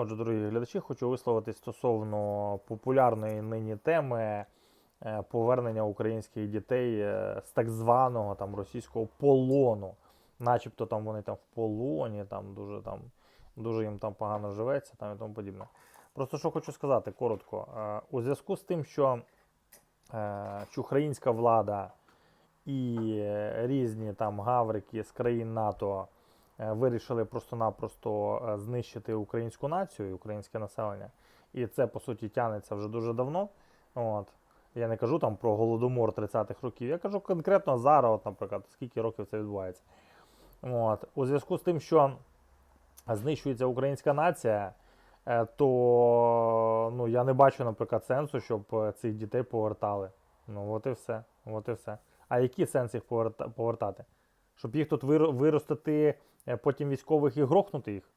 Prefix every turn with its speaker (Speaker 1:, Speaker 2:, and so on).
Speaker 1: Отже, дорогі глядачі, хочу висловитись стосовно популярної нині теми е, повернення українських дітей е, з так званого там російського полону. Начебто там вони там в полоні, там дуже там дуже їм там погано живеться там і тому подібне. Просто що хочу сказати коротко. Е, У зв'язку з тим, що, українська влада і різні там гаврики з країн НАТО вирішили просто-напросто е, знищити українську націю, українське населення. І це по суті тягнеться вже дуже давно. От. Я не кажу там про голодомор 30-х років. Я кажу конкретно зараз, от, наприклад, скільки років це відбувається. От. У зв'язку з тим, що знищується українська нація, е, то ну, я не бачу, наприклад, сенсу, щоб е, цих дітей повертали. Ну, от і все. От і все. А який сенс їх поверта- повертати? Щоб їх тут вир- виростити, е, потім військових і грохнути їх?